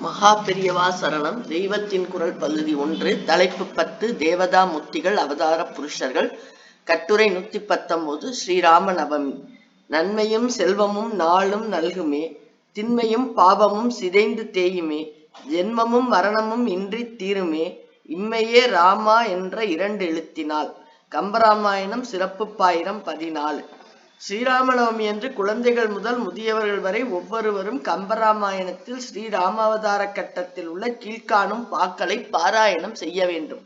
மகா பெரியவா சரணம் தெய்வத்தின் குரல் பகுதி ஒன்று தலைப்பு பத்து தேவதா முத்திகள் அவதார புருஷர்கள். கட்டுரை நூத்தி பத்தொன்பது ஸ்ரீராம நவமி நன்மையும் செல்வமும் நாளும் நல்குமே. திண்மையும் பாவமும் சிதைந்து தேயுமே. ஜென்மமும் மரணமும் இன்றி தீருமே. இம்மையே ராமா என்ற இரண்டு எழுத்தினால். கம்பராமாயணம் சிறப்பு பாயிரம் பதினாலு. ஸ்ரீராமநவமி அன்று குழந்தைகள் முதல் முதியவர்கள் வரை ஒவ்வொருவரும் கம்பராமாயணத்தில் ஸ்ரீராமாவதார கட்டத்தில் உள்ள கீழ்காணும் பாக்களை பாராயணம் செய்ய வேண்டும்.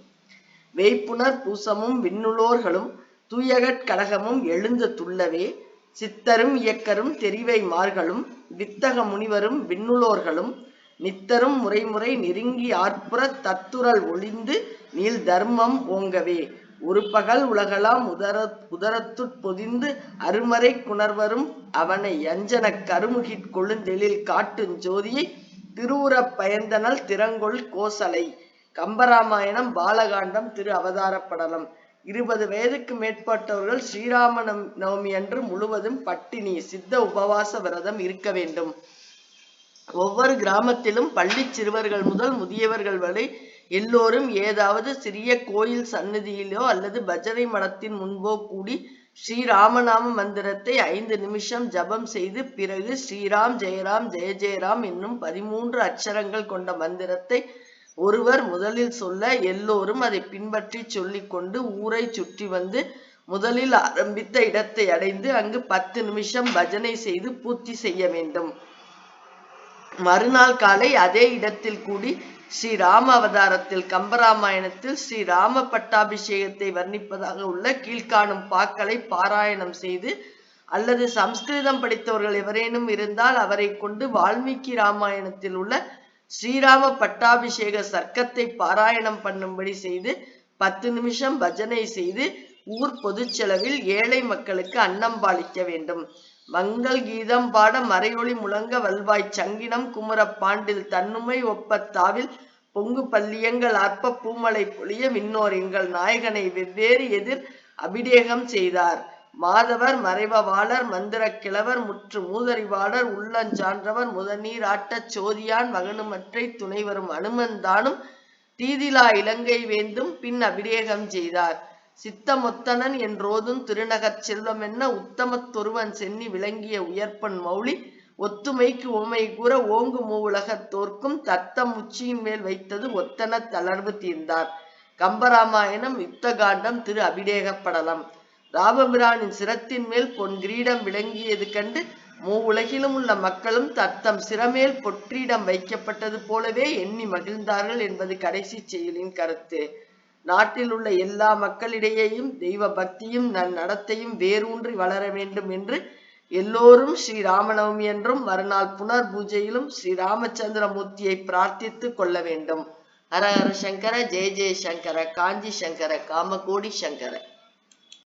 வேய்ப்புணர் பூசமும் விண்ணுளோர்களும் தூயகட் கடகமும் எழுந்த துள்ளவே சித்தரும் இயக்கரும் தெரிவை மார்களும் வித்தக முனிவரும் விண்ணுளோர்களும் நித்தரும் முறைமுறை நெருங்கி ஆற்புற தத்துரல் ஒளிந்து நீல் தர்மம் ஓங்கவே ஒரு பகல் உலகலாம் உதர உதரத்துட் பொதிந்து அருமறை குணர்வரும் அவனை அஞ்சனக் கருமுகிற் கொழுந்தெழில் காட்டுஞ் ஜோதியை திருவுறப் பயந்தனல் திறங்கொள் கோசலை. கம்பராமாயணம் பாலகாண்டம் திரு அவதாரப்படலம் இருபது வயதுக்கு மேற்பட்டவர்கள் ஸ்ரீராம நவமி அன்று முழுவதும் பட்டினி சித்த உபவாச விரதம் இருக்க வேண்டும். ஒவ்வொரு கிராமத்திலும் பள்ளி சிறுவர்கள் முதல் முதியவர்கள் வரை எல்லோரும் ஏதாவது சிறிய கோயில் சன்னதியிலோ அல்லது பஜனை மடத்தின் முன்போ கூடி ஸ்ரீராமநாம மந்திரத்தை ஐந்து நிமிஷம் ஜபம் செய்து பிறகு ஸ்ரீராம் ஜெயராம் ஜெய ஜெயராம் என்னும் பதிமூன்று அட்சரங்கள் கொண்ட மந்திரத்தை ஒருவர் முதலில் சொல்ல எல்லோரும் அதை பின்பற்றி சொல்லிக்கொண்டு ஊரை சுற்றி வந்து முதலில் ஆரம்பித்த இடத்தை அடைந்து அங்கு பத்து நிமிஷம் பஜனை செய்து பூர்த்தி செய்ய வேண்டும். மறுநாள் காலை அதே இடத்தில் கூடி ஸ்ரீ ராம அவதாரத்தில் கம்பராமாயணத்தில் ஸ்ரீ ராம பட்டாபிஷேகத்தை வர்ணிப்பதாக உள்ள கீழ்காணும் பாக்களை பாராயணம் செய்து அல்லது சம்ஸ்கிருதம் படித்தவர்கள் எவரேனும் இருந்தால் அவரை கொண்டு வால்மீகி ராமாயணத்தில் உள்ள ஸ்ரீராம பட்டாபிஷேக சர்க்கத்தை பாராயணம் பண்ணும்படி செய்து பத்து நிமிஷம் பஜனை செய்து ஊர் பொதுச் செலவில் ஏழை மக்களுக்கு அன்னம் பாலிக்க வேண்டும். மங்கள் கீதம் பாட மறையொளி முழங்க வல்வாய் சங்கினம் குமரப் பாண்டில் தன்னுமை ஒப்பத்தாவில் பொங்கு பள்ளியங்கள் அற்ப பூமலை பொழிய விண்ணோர் எங்கள் நாயகனை வெவ்வேறு எதிர் அபிடேகம் செய்தார். மாதவர் மறைவவாளர் மந்திர கிழவர் முற்று மூதறிவாளர் உள்ளஞ்சான்றவர் முதநீர் ஆட்டச் சோதியான் மகனுமற்றை துணைவரும் அனுமந்தானும் தீதிலா இலங்கை வேந்தும் பின் அபிடேகம் செய்தார். சித்தமொத்தனன் என்றோதும் திருநகர் செல்வம் என்ன உத்தமத்தொருவன் சென்னி விளங்கிய உயர்ப்பன் மௌலி ஒத்துமைக்கு உமை கூற ஓங்கு மூவுலகத் தோற்கும் தத்தம் உச்சியின் மேல் வைத்தது ஒத்தன தளர்வு தீர்ந்தார். கம்பராமாயணம் யுத்தகாண்டம் திரு அபிடேகப்படலம். ராமபிரானின் சிரத்தின் மேல் பொன் கிரீடம் விளங்கியது கண்டு மூவுலகிலும் உள்ள மக்களும் தத்தம் சிரமேல் பொற்றீடம் வைக்கப்பட்டது போலவே எண்ணி மகிழ்ந்தார்கள் என்பது கடைசி செயலின் கருத்து. நாட்டில் உள்ள எல்லா மக்களிடையேயும் தெய்வ பக்தியும் நன் நடத்தையும் வேரூன்றி வளர வேண்டும் என்று எல்லோரும் ஸ்ரீ ராமநவமி என்றும் மறுநாள் புனர் பூஜையிலும் ஸ்ரீ ராமச்சந்திரமூர்த்தியை பிரார்த்தித்து கொள்ள வேண்டும். ஹர ஹர சங்கர ஜெய ஜெய சங்கர காஞ்சி சங்கர காமகோடி சங்கர.